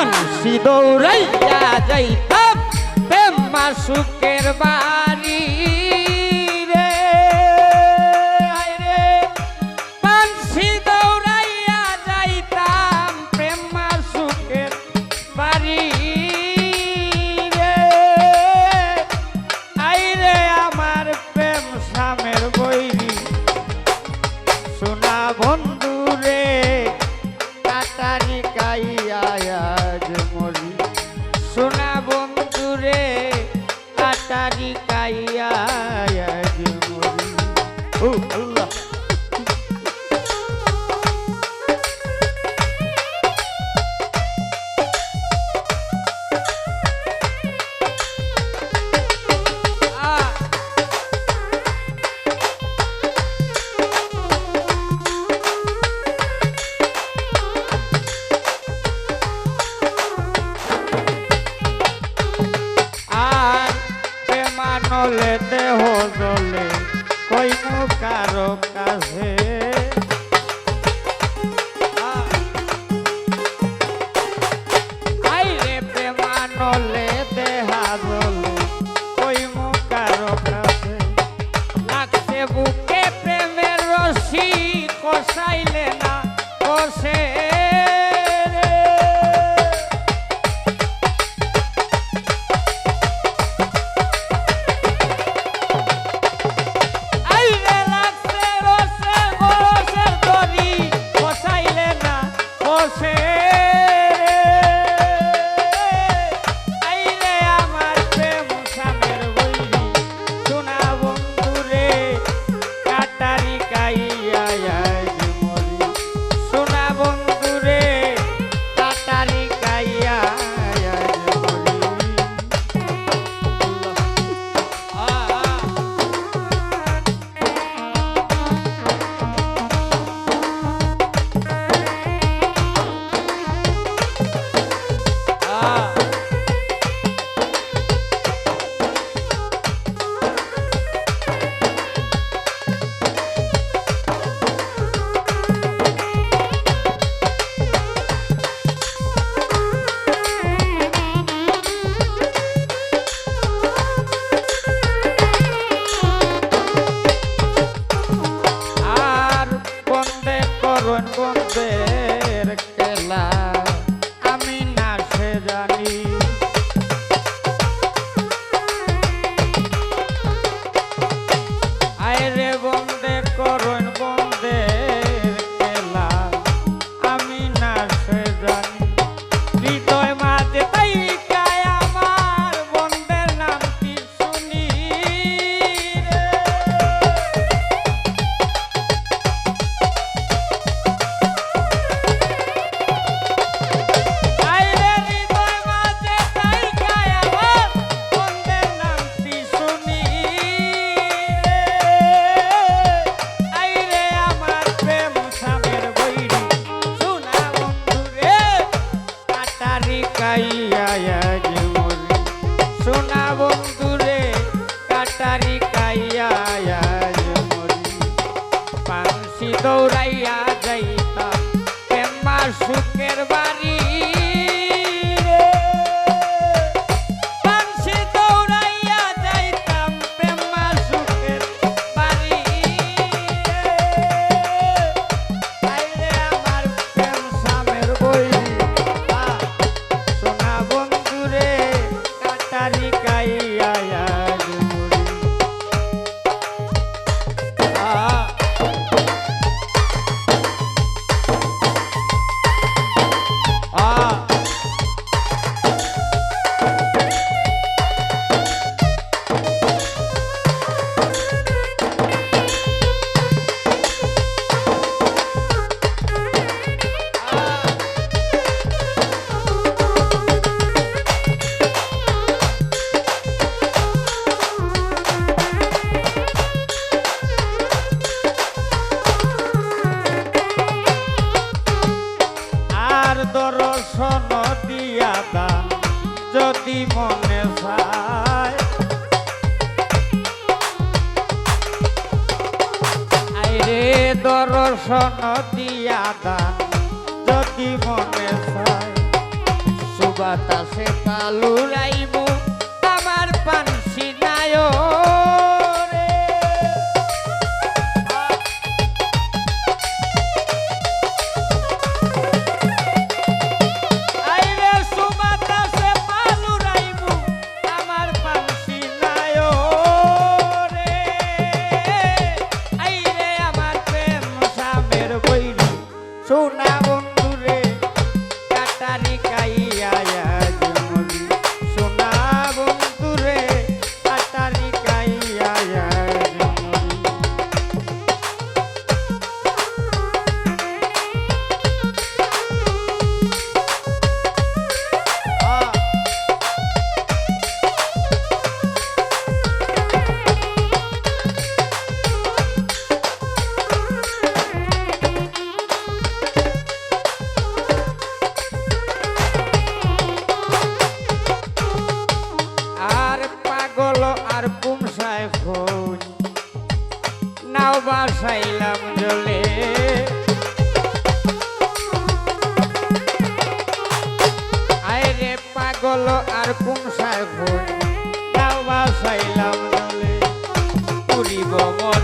মানুষই দৌড়াইয়া যাইতাম প্রেম মাসুকের বাড়ি। জলে দেহ জলে কইমু কারও কাছে? was see. Dakota. মনে চায় আইরে দর্শন যদি মনে চায়। সুবাতাসে কালুরাইব ভাসাইলাম জলে। আয় রে পাগল আর কোন সাহেব ভাসাইলাম জলে। পুরিব মন